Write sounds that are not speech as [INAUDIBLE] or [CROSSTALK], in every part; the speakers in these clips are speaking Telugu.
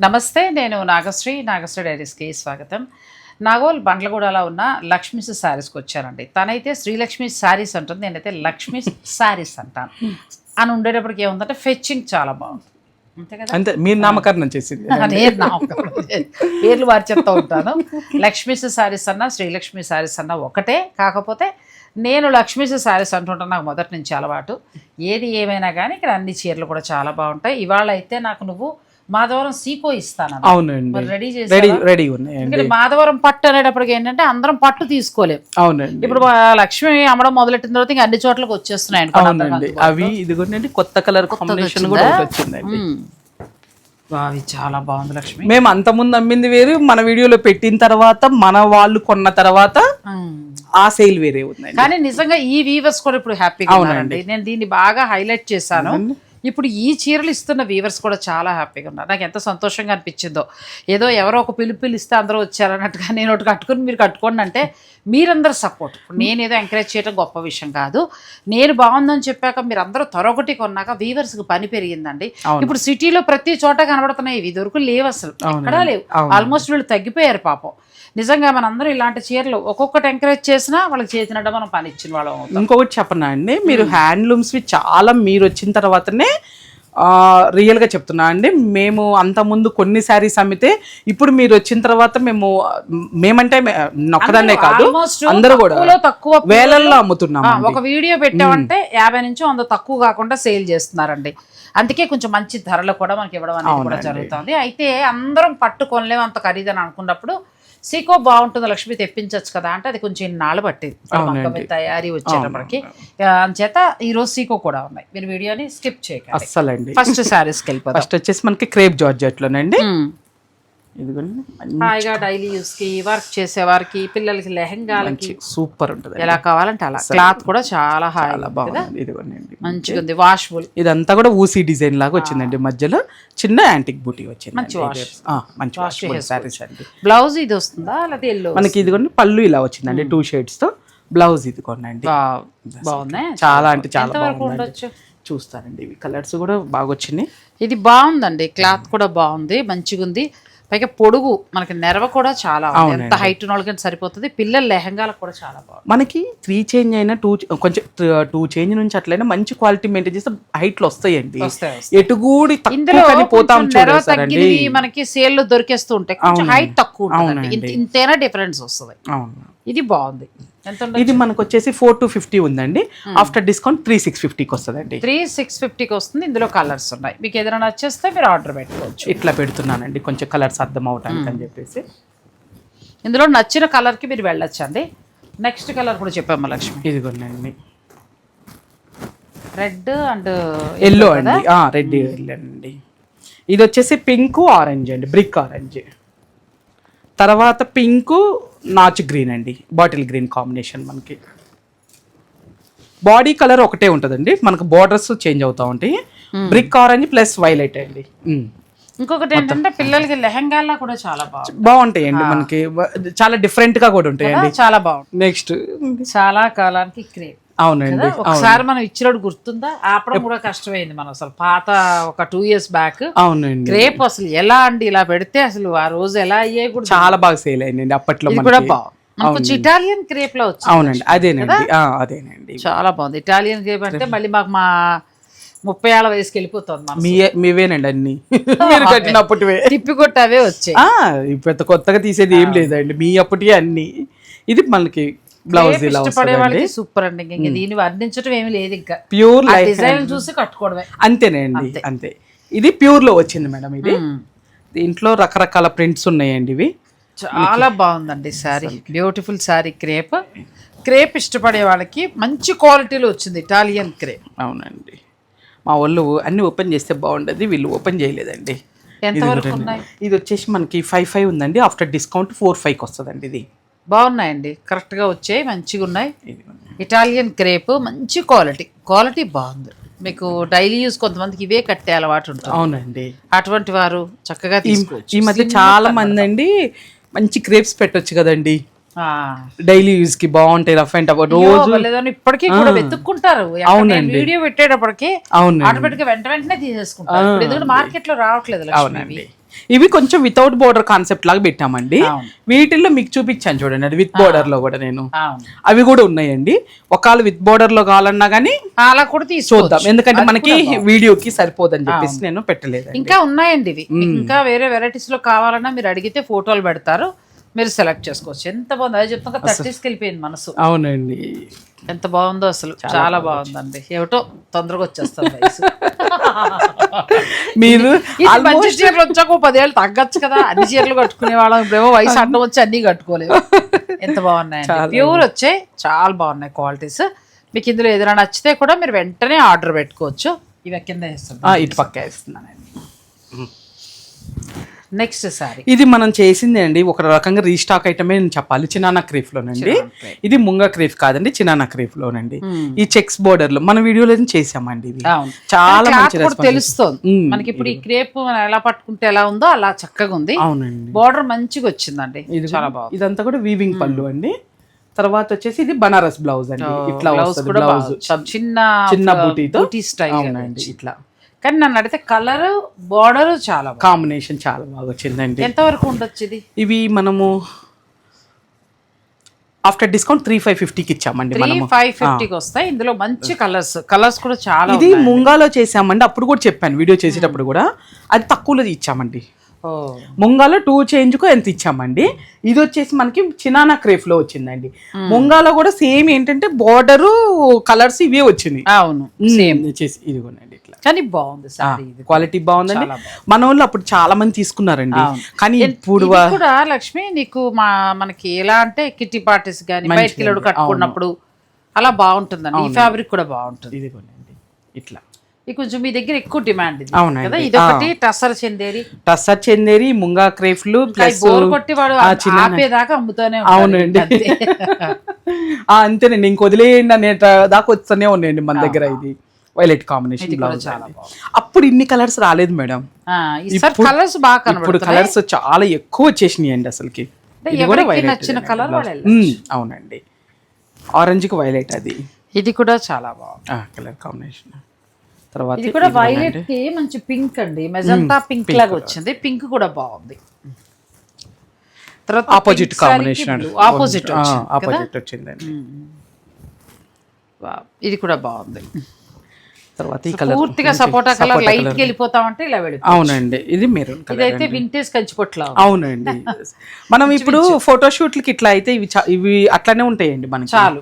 నమస్తే నేను నాగశ్రీ నాగశ్రీ డైరీస్కి స్వాగతం. నాగోల్ బండ్లగూడలో ఉన్న లక్ష్మీ శారీస్కి వచ్చానండి. తనైతే శ్రీలక్ష్మి శారీస్ అంటుంది నేనైతే లక్ష్మీ శారీస్ అంటాను. అని ఉండేటప్పటికి ఏముందంటే ఫెచ్చింగ్ చాలా బాగుంది అంతే కదా? అంతే మీరు నామకరణం చేసింది. నేను పేర్లు వారి చెప్తా ఉంటాను. లక్ష్మీ శారీస్ అన్నా శ్రీలక్ష్మి శారీస్ అన్నా ఒకటే. కాకపోతే నేను లక్ష్మీ శారీస్ అంటుంటాను నాకు మొదటి నుంచి అలవాటు. ఏది ఏమైనా కానీ ఇక్కడ అన్ని చీరలు కూడా చాలా బాగుంటాయి. ఇవాళ అయితే నాకు నువ్వు మాధవరం సీకో ఇస్తాను అవునండి. రెడీ చేసి రెడీ రెడీ ఉన్నాయండి ఎందుకంటే మాధవరం పట్టు అనేటప్పటికి ఏంటంటే అందరం పట్టు తీసుకోలేం. అవునండి. ఇప్పుడు లక్ష్మి అమ్మడం మొదలెట్టిన తర్వాత ఇంకా అన్ని చోట్లకి వచ్చేస్తున్నాయి అవునండి. అవి ఇదిగోండి కొత్త కలర్ కాంబినేషన్ కూడా వచ్చిందండి. అవి చాలా బాగుంది లక్ష్మి. మేము అంత ముందు అమ్మింది వేరు మన వీడియోలో పెట్టిన తర్వాత మన వాళ్ళు కొన్న తర్వాత. ఆ సేల్ వేరే ఉందండి. కానీ నిజంగా ఈ వీవర్స్ కూడా ఇప్పుడు హ్యాపీగా ఉన్నారండి. నేను దీన్ని బాగా హైలైట్ చేశాను. ఇప్పుడు ఈ చీరలు ఇస్తున్న వీవర్స్ కూడా చాలా హ్యాపీగా ఉన్నారు. నాకు ఎంత సంతోషంగా అనిపించిందో. ఏదో ఎవరో ఒక పిలుపు పిలిస్తే అందరూ వచ్చారన్నట్టుగా నేను ఒకటి కట్టుకుని మీరు కట్టుకోండి అంటే మీరందరూ సపోర్ట్ నేను ఏదో ఎంకరేజ్ చేయడం గొప్ప విషయం కాదు. నేను బాగుందని చెప్పాక మీరు అందరూ త్వరొకటి కొన్నాక వీవర్స్కి పని పెరిగిందండి. ఇప్పుడు సిటీలో ప్రతి చోట కనబడుతున్నాయి. ఇవి దొరకు లేవు అసలు. ఎక్కడా లేవు. ఆల్మోస్ట్ వీళ్ళు తగ్గిపోయారు పాపం. నిజంగా మనందరూ ఇలాంటి చీరలు ఒక్కొక్కటి ఎంకరేజ్ చేసినా వాళ్ళకి చేసినట్టు మనం పని ఇచ్చిన వాళ్ళం. ఇంకొకటి చెప్పనా అండి మీరు హ్యాండ్లూమ్స్ చాలా మీరు వచ్చిన తర్వాతనే ఆ, రియల్గా చెప్తున్నా అండి. మేము అంత ముందు కొన్ని శారీస్ అమ్మితే ఇప్పుడు మీరు వచ్చిన తర్వాత మేము మేమంటే ఒక్కదాన్నే కాదు అందరూ కూడా తక్కువ వేలల్లో అమ్ముతున్నాం ఆ, ఒక వీడియో పెట్టామంటే యాభై నుంచి వంద తక్కువ కాకుండా సేల్ చేస్తున్నారండి. అందుకే కొంచెం మంచి ధరలు కూడా మనకి ఇవ్వడం అనేది కూడా జరుగుతుంది. అయితే అందరం పట్టుకోలేము అంత ఖరీదని అనుకున్నప్పుడు సీకో బాగుంటుంది లక్ష్మి తెప్పించవచ్చు కదా అంటే అది కొంచెం ఇన్నాళ్ళు పట్టేది. తయారీ వచ్చేటప్పటికి ఆ, అంచేత ఈ రోజు సీకో కూడా ఉన్నాయి. మీరు వీడియోని స్కిప్ చేయకండి. అస్సలండి. ఫస్ట్ శారీస్కి వెళ్ళిపోతాం ఫస్ట్ వచ్చేసి మనకి క్రేప్ జార్జెట్ లోనండి ఇదిగోండి హాయిగా డైలీ యూస్కి వర్క్ చేసే వారికి పిల్లలకి లెహంగాలకి సూపర్ ఉంటుంది ఎలా కావాలంటే అలా. క్లాత్ కూడా చాలా హాయిగా బాగుంది. ఇదిగోండి మంచిగా ఉంది వాషబుల్ ఇదంతా కూడా ఊసీ డిజైన్ లాగా వచ్చిందండి. మధ్యలో చిన్న యాంటిక్ బూటీ వచ్చింది మంచి wash. మంచి వాష్ సారీస్ అండి. బ్లౌజ్ ఇది వస్తుందా? లేకపోతే ఎల్లో మనకి ఇదిగోండి పళ్ళు ఇలా వచ్చిందండి టూ షేడ్స్తో. బ్లౌజ్ ఇదిగోండి బాగుంది చాలా అంటే చాలా బాగుంది చూస్తానండి ఇవి కలర్స్ కూడా బాగా వచ్చినాయి. ఇది బాగుందండి క్లాత్ కూడా బాగుంది మంచిగా ఉంది పైగా పొడుగు మనకి నెరవ కూడా చాలా ఎంత హైట్ వాళ్ళకి సరిపోతుంది. పిల్లల లెహంగాలకు కూడా చాలా బాగుంది మనకి త్రీ చేంజ్ అయినా టూ కొంచెం టూ చేంజ్ నుంచి అట్లయినా మంచి క్వాలిటీ మెయింటైన్ చేస్తే హైట్లో వస్తాయండి. వస్తాయి, వస్తాయి. ఎటు కూడా ఇందులో పోతాం నెరవ తగ్గినవి మనకి సేల్లో దొరికేస్తూ ఉంటాయి. కొంచెం హైట్ తక్కువ ఉంటుంది ఇంత- ఇంతైనా డిఫరెన్స్ వస్తుంది. ఇది బాగుంది. ఇది మనకు వచ్చేసి ఫోర్ టు ఫిఫ్టీ ఉందండి. ఆఫ్టర్ డిస్కౌంట్ త్రీ సిక్స్ ఫిఫ్టీకి వస్తుందండి. త్రీ సిక్స్ ఫిఫ్టీకి వస్తుంది. ఇందులో కలర్స్ ఉన్నాయి. మీకు ఏదైనా నచ్చేస్తే మీరు ఆర్డర్ పెట్టుకోవచ్చు. ఇట్లా పెడుతున్నానండి. కొంచెం కలర్స్ అర్థం అవటానికి అని చెప్పేసి. ఇందులో నచ్చిన కలర్కి మీరు వెళ్ళొచ్చు అండి నెక్స్ట్ కలర్ కూడా చెప్పాము లక్ష్మి. ఇదిగోనండి. రెడ్ అండ్ ఎల్లో అండి. రెడ్ ఎల్లో అండి. ఇది వచ్చేసి పింక్ ఆరెంజ్ అండి. Brick orange. తర్వాత పింక్ నాచ్ గ్రీన్ అండి బాటిల్ గ్రీన్ కాంబినేషన్ మనకి. బాడీ కలర్ ఒకటే ఉంటుందండి మనకు బార్డర్స్ చేంజ్ అవుతా ఉంటాయి. బ్రిక్ ఆరెంజ్ ప్లస్ వైలెట్ అండి. ఇంకొకటి ఏంటంటే పిల్లలకి లెహంగాల్లో కూడా చాలా బాగుంది బాగుంటాయండి మనకి. చాలా డిఫరెంట్గా కూడా ఉంటాయండి. చాలా బాగుంది నెక్స్ట్ చాలా కాలానికి క్రేప్ అవునండి ఒకసారి మనం ఇచ్చినప్పుడు గుర్తుందా? ఆపడం కూడా కష్టమైంది మనం అసలు. పాత ఒక టూ ఇయర్స్ బ్యాక్ అవునండి. క్రేప్ అసలు ఎలా అండి? ఇలా పెడితే అసలు ఆ రోజు ఎలా అయ్యాయి కూడా చాలా బాగా సేల్ అయిందండి అప్పట్లో కూడా బాగుంది కొంచెం ఇటాలియన్ క్రేప్లో వచ్చింది అవునండి అదేనండి అదేనండి. చాలా బాగుంది. ఇటాలియన్ క్రేప్ అంటే మళ్ళీ మాకు మా ముప్పై ఏళ్ళ వయసుకి వెళ్ళిపోతుంది మీ మీవేనండి అన్ని. [LAUGHS] మీరు కట్టినప్పటివే. తిప్పి కొట్టవే వచ్చాయి. పెద్ద కొత్తగా తీసేది ఏం లేదండి. మీ అప్పటికే అన్ని. ఇది మనకి బ్లౌజ్ ఇలా సూపర్ అండి ఇంకా దీన్ని వర్ణించడం ఏమీ లేదు ఇంకా. ప్యూర్ డిజైన్ చూసి కట్టుకోవడమే. అంతేనండి అంతే. ఇది ప్యూర్లో వచ్చింది మేడం ఇది. దీంట్లో రకరకాల ప్రింట్స్ ఉన్నాయండి ఇవి. చాలా బాగుందండి sari. Beautiful sari crepe. Crepe ఇష్టపడే వాళ్ళకి మంచి క్వాలిటీలో వచ్చింది ఇటాలియన్ క్రేప్. అవునండి. మా వాళ్ళు అన్ని ఓపెన్ చేస్తే బాగుండదు వీళ్ళు ఓపెన్ చేయలేదండి. ఇది వచ్చేసి మనకి ఫైవ్ ఫైవ్ ఉందండి. ఆఫ్టర్ డిస్కౌంట్ ఫోర్ ఫైవ్కి వస్తుందండి ఇది. బాగున్నాయండి. కరెక్ట్గా వచ్చాయి మంచిగా ఉన్నాయి. ఇటాలియన్ క్రేప్ మంచి క్వాలిటీ. క్వాలిటీ బాగుంది. మీకు డైలీ యూస్ కొంతమందికి ఇవే కట్టే అలవాటు ఉంటుంది. అవునండి. అటువంటి వారు చక్కగా తీసుకోవచ్చు. ఈ మధ్య చాలా మంది అండి మంచి క్రేప్స్ పెట్టొచ్చు కదండి. డైలీ యూజ్కి బాగుంటాయి రఫ్ అండ్ టఫ్. వాళ్ళేదో ఇప్పటికీ కూడా వెతుక్కుంటారు. నేను వీడియో పెట్టేటప్పటికి అవునండి. ఆటోమేటిక్ వెంట వెంటనే తీసేసుకుంటారు. ఎందుకంటే మార్కెట్లో రావట్లేదు లక్ష్మి ఇవి. కొంచెం వితౌట్ బోర్డర్ కాన్సెప్ట్ లాగా పెట్టామండి. వీటిల్లో మీకు చూపించాను చూడండి అది విత్ బోర్డర్లో కూడా నేను. అవి కూడా ఉన్నాయండి. ఒకవేళ విత్ బోర్డర్లో కావాలన్నా కానీ అలా కూడా చూద్దాం. ఎందుకంటే మనకి వీడియోకి సరిపోదని చెప్పేసి నేను పెట్టలేదు ఇంకా ఉన్నాయండి ఇవి. ఇంకా వేరే వెరైటీస్లో కావాలన్నా మీరు అడిగితే ఫోటోలు పెడతారు. మీరు సెలెక్ట్ చేసుకోవచ్చు. ఎంత బాగుంది? అదే చెప్తాక థర్టీస్కి వెళ్ళిపోయింది మనసు. అవునండి. ఎంత బాగుందో అసలు. చాలా బాగుందండి. ఏమిటో తొందరగా వచ్చేస్తుంది వయసు. [LAUGHS] [LAUGHS] మీరు మంచి చీరలు వచ్చాక పదేళ్ళు తగ్గచ్చు కదా. అన్ని చీరలు కట్టుకునే వాళ్ళం. ఇప్పుడేమో వయసు అడ్డం వచ్చి అన్ని కట్టుకోలేము ఎంత బాగున్నాయండి. ప్యూర్ వచ్చాయి చాలా బాగున్నాయి క్వాలిటీస్ మీకు ఇందులో ఏదైనా నచ్చితే కూడా మీరు వెంటనే ఆర్డర్ పెట్టుకోవచ్చు. ఇవి కింద వేస్తుంది ఆ, ఇటు పక్క వేస్తున్నానండి. నెక్స్ట్ సారీ ఇది మనం చేసింది అండి. ఒక రకంగా రీస్టాక్ ఐటమే నేను చెప్పాలి. చినానా క్రీఫ్. లోనండి ఇది ముంగ క్రీఫ్ కాదండి చినానా క్రీఫ్ లోనండి ఈ చెక్స్ బోర్డర్లో మన వీడియోలో చేసామండి అవును. చాలా మంచి తెలుస్తుంది. మనకి ఇప్పుడు ఈ క్రేప్ మనం ఎలా పట్టుకుంటే ఎలా ఉందో అలా చక్కగా ఉంది. అవునండి. బార్డర్ మంచిగా వచ్చిందండి. ఇది చాలా బాగుంది. ఇదంతా కూడా వీవింగ్ పళ్ళు అండి. తర్వాత వచ్చేసి ఇది బనారస్ బ్లౌజ్ అండి. ఇట్లా బ్లౌజ్ కూడా చిన్న చిన్న బూటీతో? బూటీ స్టైల్ ఇట్లా. కానీ నన్ను అడిగితే కలర్ బార్డర్ చాలా కాంబినేషన్ చాలా బాగా వచ్చిందండి. ఎంత వరకు ఉండొచ్చు ఇది ఇవి మనము ఆఫ్టర్ డిస్కౌంట్ త్రీ ఫైవ్ ఫిఫ్టీకి ఇచ్చామండి త్రీ ఫైవ్ ఫిఫ్టీకి వస్తాయి. ఇందులో మంచి కలర్స్ కలర్స్ కూడా చాలా ఇది ముంగాలో చేసామండి అప్పుడు కూడా చెప్పాను వీడియో చేసేటప్పుడు కూడా. అది తక్కువలో ఇచ్చామండి. ముంగాలో టూ చేంజ్కు ఎంత ఇచ్చామండి? ఇది వచ్చేసి మనకి చినానా క్రేఫ్లో వచ్చిందండి ముంగాలో కూడా సేమ్ ఏంటంటే బార్డరు కలర్స్ ఇవే వచ్చినాయి అవును సేమ్. వచ్చేసి ఇది ఇట్లా. కానీ బాగుంది క్వాలిటీ బాగుందండి. మన వాళ్ళు అప్పుడు చాలా మంది తీసుకున్నారండి. కానీ ఇప్పుడు కూడా లక్ష్మి నీకు మా మనకి ఎలా అంటే కిట్టి పార్టీస్ కానీ బయటికి కట్టుకున్నప్పుడు అలా బాగుంటుందండి. ఈ ఫ్యాబ్రిక్ కూడా బాగుంటుంది. ఇది కొనండి ఇట్లా. కొంచెం మీ దగ్గర ఎక్కువ డిమాండ్ అవునండి. కదా? ఇది ఒకటి టసర్ చందేరి. టస్సర్ చందేరి ముంగా క్రేఫ్లు ప్లస్ బోర్ కొట్టి వాడు ఆపేదాకా అమ్ముతూనే. అవునండి. అంతేనండి. ఇంక వదిలేయండి అనే దాకా వస్తూనే ఉన్నాయండి మన దగ్గర ఇది. వైలెట్ కాంబినేషన్ బ్లౌజ్ అప్పుడు ఇన్ని కలర్స్ రాలేదు మేడం. కలర్స్ బాగా ఇప్పుడు కలర్స్ చాలా ఎక్కువ వచ్చేసినాయి అండి అసలుకి నచ్చిన కలర్ అవునండి. ఆరెంజ్కి వైలెట్ అది. ఇది కూడా చాలా బాగుంది. కలర్ కాంబినేషన్ తర్వాత ఇది కూడా వైలెట్కి మంచి పింక్ అండి. మెజంతా పింక్ లాగా వచ్చింది పింక్ కూడా బాగుంది. తర్వాత ఆపోజిట్ కాంబినేషన్ ఆపోజిట్ ఆపోజిట్ వచ్చిందండి. ఇది కూడా బాగుంది. తర్వాత ఈ కలర్ పూర్తిగా సపోటా కలర్ లైట్కి వెళ్ళిపోతామంటే ఇలా వెళ్ళి అవునండి. ఇది మెరూన్ కలర్ ఇదైతే వింటేజ్ కంచిపొట్ల అవునండి. [LAUGHS] మనం ఇప్పుడు ఫోటోషూట్లకి ఇట్లా అయితే ఇవి ఇవి అట్లానే ఉంటాయండి మనకి. చాలు.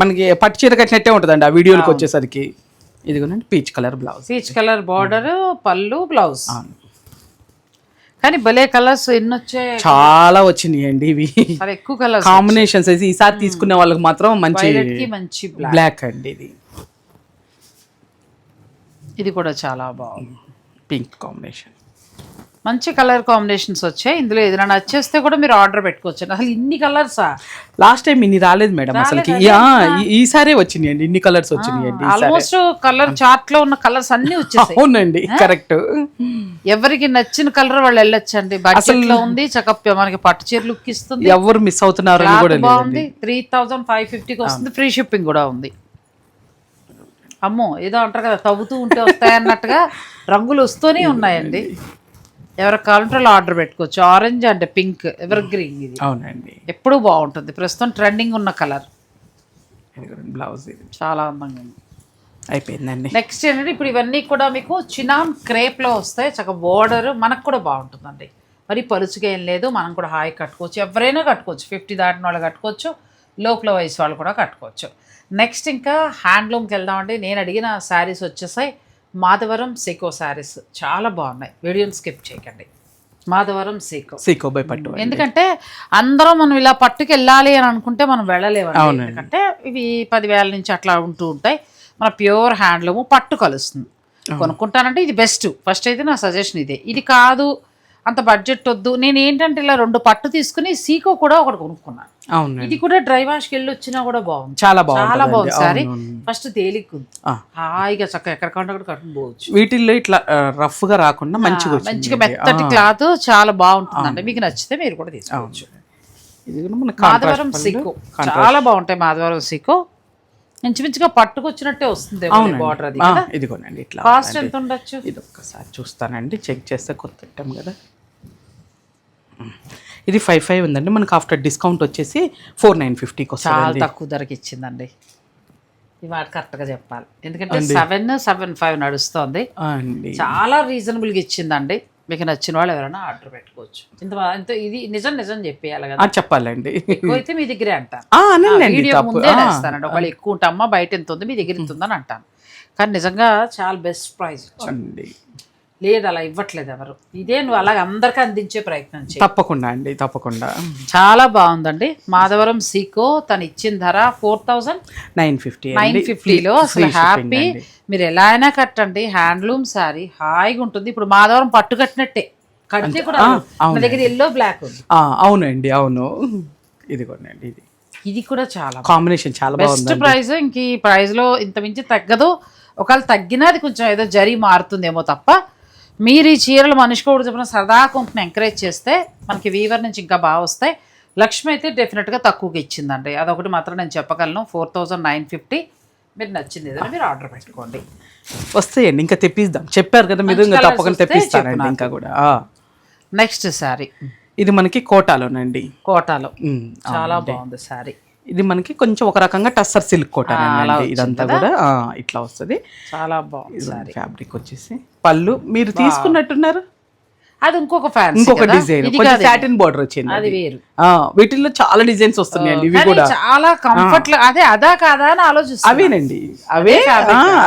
మనకి పట్టు చీర కట్టినట్టే ఉంటుందండి ఆ వీడియోకి వచ్చేసరికి. ఇదిగోనండి peach colour blouse peach colour border పళ్ళు బ్లౌజ్ కానీ భలే కలర్స్ ఎన్ని వచ్చాయి చాలా వచ్చినాయి అండి ఇవి ఎక్కువ కలర్స్ కాంబినేషన్స్ అయితే ఈసారి తీసుకునే వాళ్ళకి మాత్రం మంచి మంచి బ్లాక్ బ్లాక్ అండి ఇది. ఇది కూడా చాలా బాగుంది. పింక్ కాంబినేషన్ మంచి కలర్ కాంబినేషన్స్ వచ్చాయి. ఇందులో ఏదైనా నచ్చేస్తే కూడా మీరు ఆర్డర్ పెట్టుకోవచ్చు. అసలు ఇన్ని కలర్సా లాస్ట్ టైం ఇన్ని రాలేదు మేడం అసలుకి. ఈ- ఈసారే వచ్చినాయి అండి ఇన్ని కలర్స్ వచ్చినాయి అండి ఆల్మోస్ట్ కలర్ చార్ట్లో ఉన్న కలర్స్ అన్ని వచ్చేసాయి. అవునండి కరెక్ట్. ఎవరికి నచ్చిన కలర్ వాళ్ళు వెళ్ళొచ్చండి. బడ్జెట్లో ఉంది చక్కగా మనకి పట్టు చీర లుక్ ఇస్తుంది. ఎవరు మిస్ అవుతున్నారు కూడా బాగుంది త్రీ థౌజండ్ ఫైవ్ ఫిఫ్టీకి వస్తుంది ఫ్రీ షిప్పింగ్ కూడా ఉంది. అమ్మో ఏదో అంటారు కదా తవ్వుతూ ఉంటే వస్తాయి అన్నట్టుగా రంగులు వస్తూనే ఉన్నాయండి. ఎవరికి కావాలంటే ఆర్డర్ పెట్టుకోవచ్చు. ఆరెంజ్ అంటే పింక్ ఎవర్ గ్రీన్ ఇది. అవునండి. ఎప్పుడూ బాగుంటుంది. ప్రస్తుతం ట్రెండింగ్ ఉన్న కలర్ బ్లౌజ్ ఇది. చాలా అందంగా ఉంది. అయిపోయిందండి. నెక్స్ట్ ఏంటంటే ఇప్పుడు ఇవన్నీ కూడా మీకు చినాన్ క్రేప్లో వస్తాయి. చక్కగా బోర్డర్ మనకు కూడా బాగుంటుందండి. మరి పలుచుగా ఏం లేదు. మనం కూడా హాయి కట్టుకోవచ్చు. ఎవరైనా కట్టుకోవచ్చు. ఫిఫ్టీ దాటిన వాళ్ళు కట్టుకోవచ్చు. లోపల వయసు వాళ్ళు కూడా కట్టుకోవచ్చు. నెక్స్ట్ ఇంకా హ్యాండ్లూమ్కి వెళ్దామండి. నేను అడిగిన శారీస్ వచ్చేసాయి. మాధవరం సీకో శారీస్ చాలా బాగున్నాయి. వీడియోని స్కిప్ చేయకండి. మాధవరం సీకో సీకోబై పట్టు ఎందుకంటే అందరం మనం ఇలా పట్టుకు వెళ్ళాలి అని అనుకుంటే మనం వెళ్ళలేము ఎందుకంటే ఇవి పదివేల నుంచి అట్లా ఉంటూ ఉంటాయి. మన ప్యూర్ హ్యాండ్లూమ్ పట్టు కలుస్తుంది. కొనుక్కుంటానంటే ఇది బెస్ట్. ఫస్ట్ అయితే నా సజెషన్ ఇదే. ఇది కాదు అంత బడ్జెట్ వద్దు. నేను ఏంటంటే ఇలా రెండు పట్టు తీసుకుని సీకో కూడా ఒకటి కొనుక్కున్నాను అవునండి ఇది కూడా డ్రై వాష్కి వెళ్ళి వచ్చినా కూడా బాగుంది. చాలా బాగుంది చాలా బాగుంది సారీ. ఫస్ట్ తేలిక. హాయిగా చక్కగా ఎక్కడ కట్టుకుని పోవచ్చు. వీటిల్లో ఇట్లా రఫ్గా రాకుండా మంచిగా మంచిగా మెత్తటి క్లాత్ చాలా బాగుంటుందండి. మీకు నచ్చితే మీరు కూడా తీసుకోవచ్చు. ఇది కూడా మన మాధవరం సిక్కు చాలా బాగుంటాయి మాధవరం సిక్కు ఇంచుమించుగా పట్టుకొచ్చినట్టే వస్తుంది బార్డర్ అది ఇదిగోనండి ఇట్లా కాస్ట్ ఎంత ఉండొచ్చు? ఇది ఒక్కసారి చూస్తానండి. చెక్ చేస్తే కొత్త కదా. ఇది ఫైవ్ ఫైవ్ ఉందండి. మనకు ఆఫ్టర్ డిస్కౌంట్ వచ్చేసి ఫోర్ నైన్ ఫిఫ్టీకి చాలా వస్తుంది తక్కువ ధరకి ఇచ్చిందండి. ఇవాళ కరెక్ట్గా చెప్పాలి. ఎందుకంటే సెవెన్ సెవెన్ ఫైవ్ నడుస్తోంది. అండి. చాలా రీజనబుల్గా ఇచ్చిందండి. మీకు నచ్చిన వాళ్ళు ఎవరైనా ఆర్డర్ పెట్టుకోవచ్చు. ఇంత ఇంత ఇది నిజం నిజం చెప్పేయాలి కదా. చెప్పాలండి. అయితే మీ దగ్గరే అంటాను. వీడియో ముందే ఆ, వేస్తానండి ఒకవేళ ఎక్కువ ఉంటామా బయట ఎంత ఉంది? మీ దగ్గర ఎంత ఉందని అంటాను. కానీ నిజంగా చాలా బెస్ట్ ప్రైస్ అండి. లేదు అలా ఇవ్వట్లేదు ఎవరు. ఇదే నువ్వు అలాగ అందరికీ అందించే ప్రయత్నం చేయి. తప్పకుండా అండి తప్పకుండా. చాలా బాగుందండి. మాధవరం సీకో తను ఇచ్చిన ధర four thousand nine fifty nine ఫిఫ్టీలో. అసలు హ్యాపీ మీరు ఎలా అయినా కట్టండి. హ్యాండ్లూమ్ సారీ హాయిగా ఉంటుంది. ఇప్పుడు మాధవరం పట్టు కట్టినట్టే. కడితే కూడా మన దగ్గర ఎల్లో బ్లాక్ ఉంది. అవునండి అవును. ఇదిగోనండి ఇది. ఇది కూడా చాలా కాంబినేషన్ చాలా బెస్ట్ ప్రైస్ ఇంక ఈ ప్రైస్లో ఇంత మించి తగ్గదు. ఒకవేళ తగ్గినా అది కొంచెం ఏదో జరి మారుతుందేమో తప్ప. మీరు ఈ చీరలు మనిషికి కూడా చెప్పిన సరదా కొంచెం ఎంకరేజ్ చేస్తే మనకి వీవర్ నుంచి ఇంకా బాగా వస్తాయి. లక్ష్మి అయితే డెఫినెట్గా తక్కువకి ఇచ్చిందండి. అదొకటి మాత్రం నేను చెప్పగలను. ఫోర్ థౌజండ్ నైన్ ఫిఫ్టీ మీరు నచ్చింది ఏదైనా మీరు ఆర్డర్ పెట్టుకోండి. వస్తాయండి. ఇంకా తెప్పిద్దాం. చెప్పారు కదా మీరు ఇంకా తప్పకుండా తెప్పిస్తానండి ఇంకా కూడా. నెక్స్ట్ శారీ ఇది మనకి కోటాలోనండి. కోటాలో. చాలా బాగుంది శారీ ఇది మనకి కొంచెం ఒక రకంగా టస్సర్ సిల్క్ కోట అలా ఇదంతా కూడా ఇట్లా వస్తుంది. చాలా బాగుంది ఫ్యాబ్రిక్ వచ్చేసి. పళ్ళు మీరు తీసుకున్నట్టున్నారు? అది ఇంకొక ఫ్యాన్సీ ఇంకొక డిజైన్. కొంచెం సాటిన్ బార్డర్ వచ్చింది అది. వేరు. వీటిల్లో చాలా డిజైన్స్ వస్తున్నాయండి ఇవి కూడా. చాలా కంఫర్ట్ అదే అదా కాదా అని ఆలోచిస్తాను అవేనండి. అవే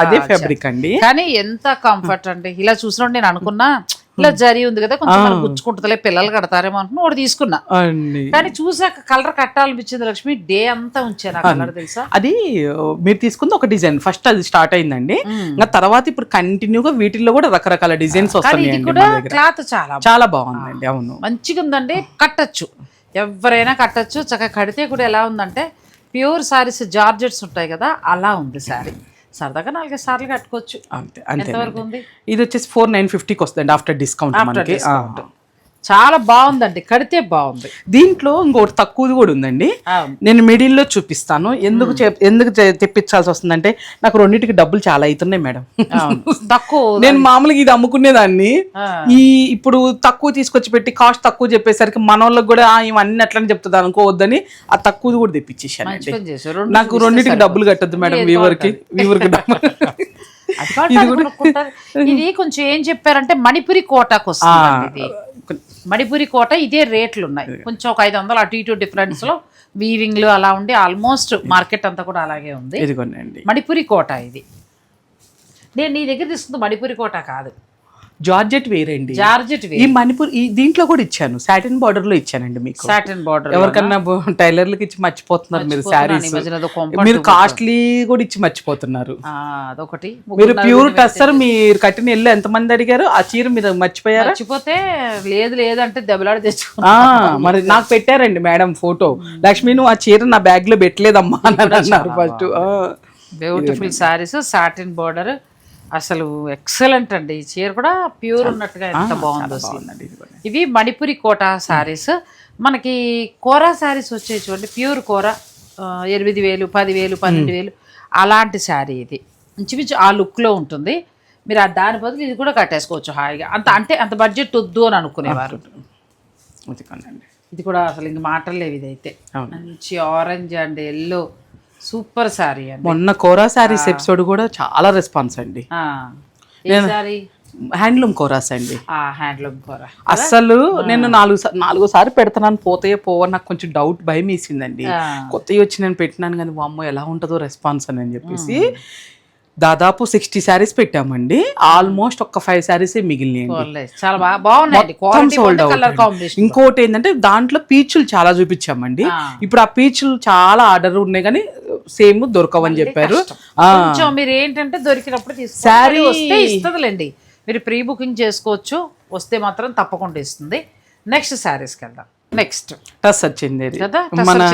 అదే. ఫ్యాబ్రిక్ అండి. కానీ ఎంత కంఫర్ట్ అండి. ఇలా చూసినప్పుడు నేను అనుకున్నా ఇలా జరి ఉంది కదా కొంచెం మనకు గుచ్చుకుంటుందిలే పిల్లలు కడతారేమో అనుకున్నా ఒకటి తీసుకున్నా. కానీ చూసాక కలర్ కట్టాలనిపించింది లక్ష్మి డే అంతా ఉంచాను ఆ కలర్ తెలుసా? అది మీరు తీసుకుంది ఒక డిజైన్. ఫస్ట్ అది స్టార్ట్ అయిందండి. ఇంకా తర్వాత ఇప్పుడు కంటిన్యూగా వీటిల్లో కూడా రకరకాల డిజైన్స్ వస్తున్నాయండి కూడా క్లాత్ చాలా చాలా బాగుందండి అవును. మంచిగా ఉందండి కట్టచ్చు. ఎవరైనా కట్టచ్చు చక్కగా కడితే కూడా ఎలా ఉందంటే ప్యూర్ సారీస్ జార్జెట్స్ ఉంటాయి కదా అలా ఉంది సారీ సరదాగా నాలుగైదు సార్లు కట్టుకోవచ్చు. అంతే అంతే ఇది వచ్చేసి ఫోర్ నైన్ ఫిఫ్టీకి వస్తుంది ఆఫ్టర్ డిస్కౌంట్ మనకి. చాలా బాగుందండి కడితే బాగుంది. దీంట్లో ఇంకోటి తక్కువది కూడా ఉందండి. నేను మిడిల్లో చూపిస్తాను. ఎందుకు ఎందుకు తెప్పించాల్సి వస్తుందంటే నాకు రెండింటికి డబ్బులు చాలా అవుతున్నాయి మేడం. [LAUGHS] తక్కువ నేను మామూలుగా ఇది అమ్ముకునేదాన్ని. ఈ ఇప్పుడు తక్కువ తీసుకొచ్చి పెట్టి కాస్ట్ తక్కువ చెప్పేసరికి మన వాళ్ళకి కూడా "ఆ, ఇవన్నీ అట్లని చెప్తుంది అనుకోవద్దని ఆ తక్కువది కూడా రెండు నాకు రెండింటికి డబ్బులు కట్టద్దు మేడం వీవర్కి వీవర్కి [LAUGHS] డబ్బులు. ఇది కొంచెం ఏం చెప్పారంటే మణిపురి కోటాకు వస్తుంది మణిపురి కోట ఇదే రేట్లు ఉన్నాయి కొంచెం ఒక ఐదు వందలు అటు ఇటు డిఫరెన్స్లో వీవింగ్లు అలా ఉండి ఆల్మోస్ట్ మార్కెట్ అంతా కూడా అలాగే ఉంది. ఇదిగోనండి. మణిపురి కోట ఇది. నేను నీ దగ్గర తీసుకుంది మణిపురి కోట కాదు. జార్జెట్ వేరేండి. జార్జెట్ ఈ మణిపూర్ ఈ దీంట్లో కూడా ఇచ్చాను. సాటిన్ బార్డర్లో ఇచ్చానండి మీకు. సాటిన్ బార్డర్ ఎవరికన్నా టైలర్లకు ఇచ్చి మర్చిపోతున్నారు మీరు శారీస్. మీరు కాస్ట్లీ కూడా ఇచ్చి మర్చిపోతున్నారు. అదొకటి. మీరు ప్యూర్ టస్సర్ మీరు కట్టిన ఇల్లు ఎంతమంది అడిగారు? ఆ చీర మీరు మర్చిపోయారా? మర్చిపోతే లేదు లేదంటే దెబ్బలాడి తెచ్చుకున్నా మరి నాకు పెట్టారండి మేడం ఫోటో. లక్ష్మి నువ్వు ఆ చీర నా బ్యాగ్లో పెట్టలేదమ్మా అని అన్నారు first. Beautiful saris satin border అసలు ఎక్సలెంట్ అండి. ఈ చీర కూడా ప్యూర్ ఉన్నట్టుగా ఎంత బాగుందో ఇవి మణిపురి కోట శారీస్. మనకి కోరా శారీస్ వచ్చాయి చూడండి. ప్యూర్ కోర. ఎనిమిది వేలు పదివేలు పన్నెండు వేలు. అలాంటి శారీ ఇది. ఇంచుమించు ఆ లుక్లో ఉంటుంది. మీరు ఆ దాని బదులు ఇది కూడా కట్టేసుకోవచ్చు హాయిగా. అంత అంటే అంత బడ్జెట్ వద్దు అని అనుకునేవారు. ఇది కూడా అసలు ఇంక మాటలు లేవు ఇదైతే. మంచి ఆరెంజ్ అండ్ ఎల్లో సూపర్ అండి. మొన్న కోరా శారీస్ ఎపిసోడ్ కూడా చాలా రెస్పాన్స్ అండి. హ్యాండ్లూమ్ కోరాస్ అండి. హ్యాండ్లూమ్ కూర. అస్సలు నేను నాలుగు నాలుగోసారి పెడతాను పోతాయో పోవో నాకు కొంచెం డౌట్ భయం వేసిందండి. కొత్తవి వచ్చి నేను పెట్టినాను కానీ వామ్మో ఎలా ఉంటుందో రెస్పాన్స్ అని అని చెప్పేసి దాదాపు సిక్స్టీ శారీస్ పెట్టామండి. ఆల్మోస్ట్ ఒక ఫైవ్ శారీస్ కాంబినేషన్ ఇంకోటి ఏంటంటే దాంట్లో పీచులు చాలా చూపించామండి. ఇప్పుడు ఆ పీచులు చాలా ఆర్డర్ ఉన్నాయి కానీ సేమ్ దొరకవని చెప్పారు. కొంచెం మీరు ఏంటంటే దొరికినప్పుడు Saree- వస్తే ఇస్తుందిలేండి. మీరు ప్రీ బుకింగ్ చేసుకోవచ్చు వస్తే మాత్రం తప్పకుండా ఇస్తుంది. నెక్స్ట్ శారీస్కి వెళ్దాం. నెక్స్ట్ టస్ వచ్చింది ఇది. కదా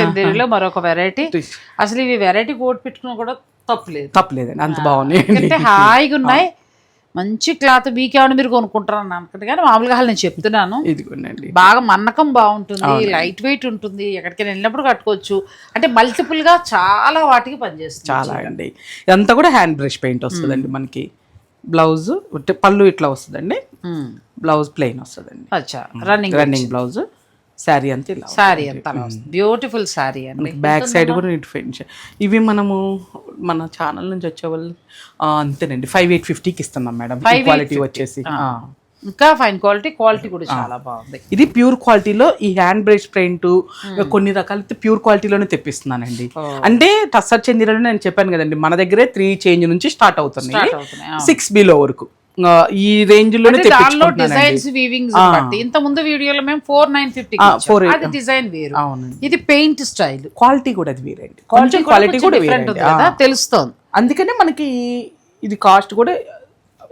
చందేరిలో మరొక వెరైటీ అసలు ఇవి వెరైటీ కోట్ పెట్టుకున్నా కూడా తప్పులేదు. తప్పలేదండి అంత బాగున్నాయి హాయిగా ఉన్నాయి మంచి క్లాత్ మీకేమైనా మీరు కొనుక్కుంటారని అనుకుంటే కానీ మామూలుగా నేను చెప్తున్నాను. ఇదిగోండి బాగా మన్నకం బాగుంటుంది లైట్ వెయిట్ ఉంటుంది ఎక్కడికైనా వెళ్ళినప్పుడు కట్టుకోవచ్చు. అంటే మల్టిపుల్గా చాలా వాటికి పనిచేస్తుంది చాలా అండి. ఇదంతా కూడా హ్యాండ్ బ్రష్ పెయింట్ వస్తుందండి మనకి. బ్లౌజ్ పళ్ళు ఇట్లా వస్తుందండి. బ్లౌజ్ ప్లెయిన్ వస్తుందండి. అచ్చా. Running running blouse. శారీ అంతా ఇలా శారీ అంతా బ్యూటిఫుల్ శారీ అండి. బ్యాక్ సైడ్ కూడా నీట్ ఫినిష్ ఇవి మనము మన ఛానల్ నుంచి వచ్చే వాళ్ళు అంతేనండి. ఫైవ్ ఎయిట్ ఫిఫ్టీకి ఇస్తున్నాం మేడం. క్వాలిటీ వచ్చేసి. ఇంకా ఫైన్ క్వాలిటీ క్వాలిటీ కూడా చాలా బాగుంది. ఇది ప్యూర్ క్వాలిటీలో ఈ హ్యాండ్ బ్రష్ పెయింట్ కొన్ని రకాల ప్యూర్ క్వాలిటీలోనే తెప్పిస్తున్నానండి. అంటే టస్సర్ చందీలలో నేను చెప్పాను కదండి. మన దగ్గరే త్రీ చేంజ్ నుంచి స్టార్ట్ అవుతున్నాయి. సిక్స్ బిలో వరకు. ఈ రేంజ్లోనే దానిలో డిజైన్స్ వీవింగ్స్ బట్టి. ఇంత ముందు వీడియోలో మేము ఫోర్ నైన్ ఫిఫ్టీ అది డిజైన్ వేరు. ఇది పెయింట్ స్టైల్ క్వాలిటీ కూడా అది వేరండి. కొంచెం క్వాలిటీ కూడా డిఫరెంట్ ఉంది కదా తెలుస్తోంది. అందుకనే మనకి ఇది కాస్ట్ కూడా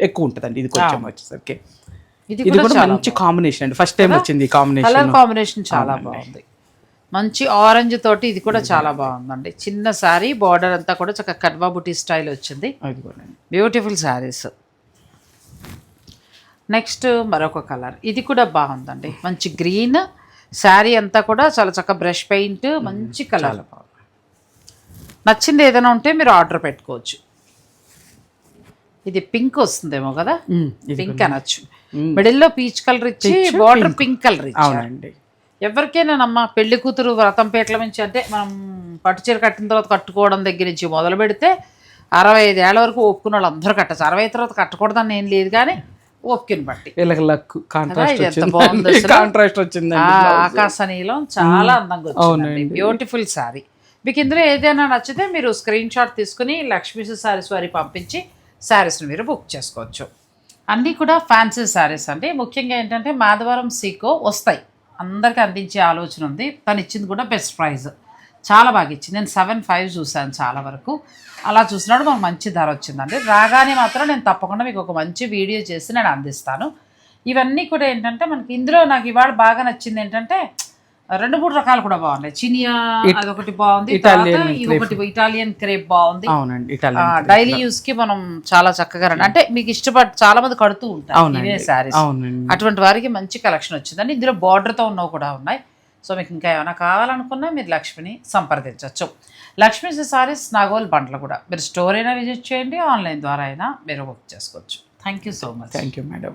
ఎక్కువ ఉంటుందండి. ఇది కొంచెం వచ్చేసరికి. ఇది కూడా మంచి కాంబినేషన్ అండి. ఫస్ట్ టైం వచ్చింది ఈ కాంబినేషన్ కలర్ కాంబినేషన్ చాలా బాగుంది. మంచి ఆరెంజ్ తోటి ఇది కూడా చాలా బాగుందండి. చిన్న సారీ బార్డర్ అంతా కూడా చక్కగా కడ్వా బుటీ స్టైల్ వచ్చింది. బ్యూటిఫుల్ శారీస్ నెక్స్ట్ మరొక కలర్. ఇది కూడా బాగుందండి. మంచి గ్రీన్. శారీ అంతా కూడా చాలా చక్కగా బ్రష్ పెయింట్ మంచి కలర్. నచ్చింది ఏదైనా ఉంటే మీరు ఆర్డర్ పెట్టుకోవచ్చు. ఇది పింక్ వస్తుందేమో కదా? పింక్ అనొచ్చు. మిడిల్లో పీచ్ కలర్ ఇచ్చి బార్డర్ పింక్. కలర్ ఇచ్చి అవునండి. ఎవరికైనానమ్మా పెళ్ళి కూతురు వ్రతం పేట్ల నుంచి అంటే మనం పట్టు చీర కట్టిన తర్వాత కట్టుకోవడం దగ్గర నుంచి మొదలు పెడితే అరవై ఐదు ఏళ్ళ వరకు ఒప్పుకున్న వాళ్ళు అందరూ కట్టచ్చు. అరవై తర్వాత కట్టకూడదని ఏం లేదు కానీ ఓపికని బట్టి. వీళ్ళకి లక్ కాంట్రాస్ట్ ఇది ఎంత బాగుందో వచ్చింది కాంట్రాస్ట్ వచ్చింది ఆకాశ నీలం చాలా అందంగా వచ్చిందండి. బ్యూటిఫుల్ శారీ మీకు ఇందులో ఏదైనా నచ్చితే మీరు స్క్రీన్ షాట్ తీసుకుని లక్ష్మీ శారీస్ వారి పంపించి శారీస్ని మీరు బుక్ చేసుకోవచ్చు. అన్నీ కూడా ఫ్యాన్సీ శారీస్ అండి. ముఖ్యంగా ఏంటంటే మాధవరం సీకో వస్తాయి. అందరికీ అందించే ఆలోచన ఉంది. తను ఇచ్చింది కూడా బెస్ట్ ప్రైస్ చాలా బాగా ఇచ్చింది. నేను సెవెన్ ఫైవ్ చూశాను చాలా వరకు. అలా చూసినప్పుడు మనకు మంచి ధర వచ్చిందండి. రాగానే మాత్రం నేను తప్పకుండా మీకు ఒక మంచి వీడియో చేసి నేను అందిస్తాను. ఇవన్నీ కూడా ఏంటంటే మనకి ఇందులో నాకు ఇవాళ బాగా నచ్చింది ఏంటంటే రెండు మూడు రకాలు కూడా బాగున్నాయి. చినియా అదొకటి బాగుంది. ఒకటి ఇటాలియన్ క్రేప్ బాగుంది. డైలీ యూస్కి మనం చాలా చక్కగా రండి అంటే మీకు ఇష్టపడి చాలా మంది కడుతూ ఉంటారు ఇవే శారీస్. అవునండి. అటువంటి వారికి మంచి కలెక్షన్ వచ్చిందండి. ఇందులో border తో ఉన్నవి కూడా ఉన్నాయి. సో మీకు ఇంకా ఏమైనా కావాలనుకున్నా మీరు లక్ష్మిని సంప్రదించవచ్చు లక్ష్మీ సారీస్ నాగోల్ బండ్లు కూడా. మీరు స్టోర్ అయినా విజిట్ చేయండి ఆన్లైన్ ద్వారా అయినా మీరు బుక్ చేసుకోవచ్చు. Thank you so much thank you madam